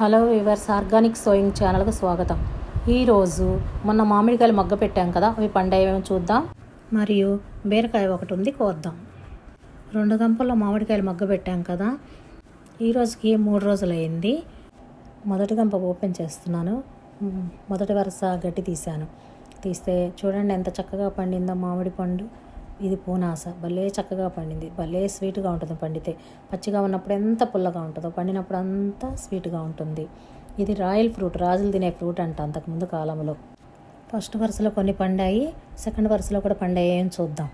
Hello viewers organic sowing ఛానల్కి స్వాగతం. ఈరోజు మొన్న మామిడికాయలు మగ్గ పెట్టాం కదా అవి పండేమో చూద్దాం. మరియు బీరకాయ ఒకటి ఉంది కోద్దాం. రెండు గంపల్లో మామిడికాయలు మగ్గ పెట్టాం కదా ఈ రోజుకి మూడు రోజులు అయింది మొదటి గంప ఓపెన్ చేస్తున్నాను. మొదటి వరుస గట్టి తీశాను. తీస్తే చూడండి ఎంత చక్కగా పండిందో మామిడి పండు. ఇది పూనాస. భలే చక్కగా పండింది. భలే స్వీట్గా ఉంటుంది పండితే. పచ్చిగా ఉన్నప్పుడు ఎంత పుల్లగా ఉంటుందో పండినప్పుడు అంతా స్వీట్గా ఉంటుంది. ఇది రాయల్ ఫ్రూట్ రాజులు తినే ఫ్రూట్ అంట అంతకుముందు కాలంలో. ఫస్ట్ వరుసలో కొన్ని పండాయి సెకండ్ వరుసలో కూడా పండాయి అని చూద్దాం.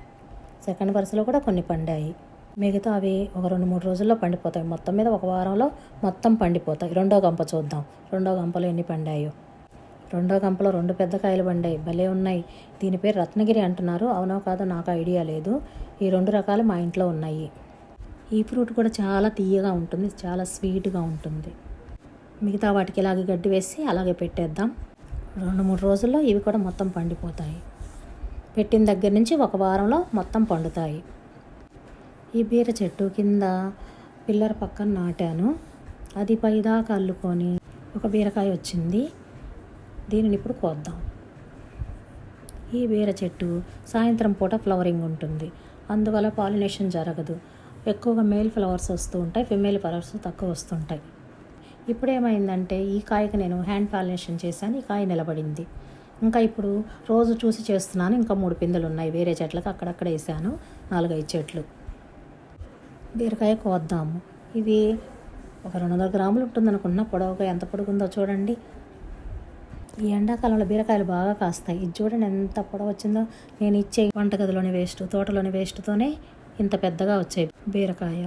సెకండ్ వరుసలో కూడా కొన్ని పండాయి. మిగతా అవి ఒక రెండు మూడు రోజుల్లో పండిపోతాయి. మొత్తం మీద ఒక వారంలో మొత్తం పండిపోతాయి. రెండో గంప చూద్దాం. రెండో గంపలో ఎన్ని పండాయో. రెండో కంపలో రెండు పెద్ద కాయలు పండాయి. భలే ఉన్నాయి. దీని పేరు రత్నగిరి అంటున్నారు. అవునో కాదో నాకు ఐడియా లేదు. ఈ రెండు రకాలు మా ఇంట్లో ఉన్నాయి. ఈ ఫ్రూట్ కూడా చాలా తీయగా ఉంటుంది. చాలా స్వీట్గా ఉంటుంది. మిగతా వాటికి ఇలాగే గడ్డి వేసి అలాగే పెట్టేద్దాం. రెండు మూడు రోజుల్లో ఇవి కూడా మొత్తం పండిపోతాయి. పెట్టిన దగ్గర నుంచి ఒక వారంలో మొత్తం పండుతాయి. ఈ బీర చెట్టు కింద పిల్లర్ పక్కన నాటాను. అది పైదాకా అల్లుకొని ఒక బీరకాయ వచ్చింది. దీనిని ఇప్పుడు కోద్దాం. ఈ బీర చెట్టు సాయంత్రం పూట ఫ్లవరింగ్ ఉంటుంది. అందువల్ల పాలినేషన్ జరగదు. ఎక్కువగా మేల్ ఫ్లవర్స్ వస్తూ ఉంటాయి ఫిమేల్ ఫ్లవర్స్ తక్కువ వస్తుంటాయి. ఇప్పుడు ఏమైందంటే ఈ కాయకి నేను హ్యాండ్ పాలినేషన్ చేశాను ఈ కాయ నిలబడింది. ఇంకా ఇప్పుడు రోజు చూసి చేస్తున్నాను ఇంకా మూడు పిందెలు ఉన్నాయి వేరే చెట్లకు అక్కడక్కడ వేసాను నాలుగైదు చెట్లు. బీరకాయ కోద్దాము. ఇది ఒక రెండు వందల గ్రాములు ఉంటుందనుకున్న పొడవుగా ఎంత పొడుగుందో చూడండి. ఈ ఎండాకాలంలో బీరకాయలు బాగా కాస్తాయి. ఇది చూడండి ఎంత పొడవ వచ్చిందో. నేను ఇచ్చే వంటగదిలోని వేస్ట్ తోటలోని వేస్ట్తోనే ఇంత పెద్దగా వచ్చాయి బీరకాయ.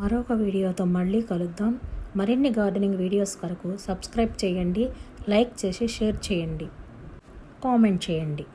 మరొక వీడియోతో మళ్ళీ కలుద్దాం. మరిన్ని గార్డెనింగ్ వీడియోస్ కొరకు సబ్స్క్రైబ్ చేయండి లైక్ చేసి షేర్ చేయండి. కామెంట్ చేయండి.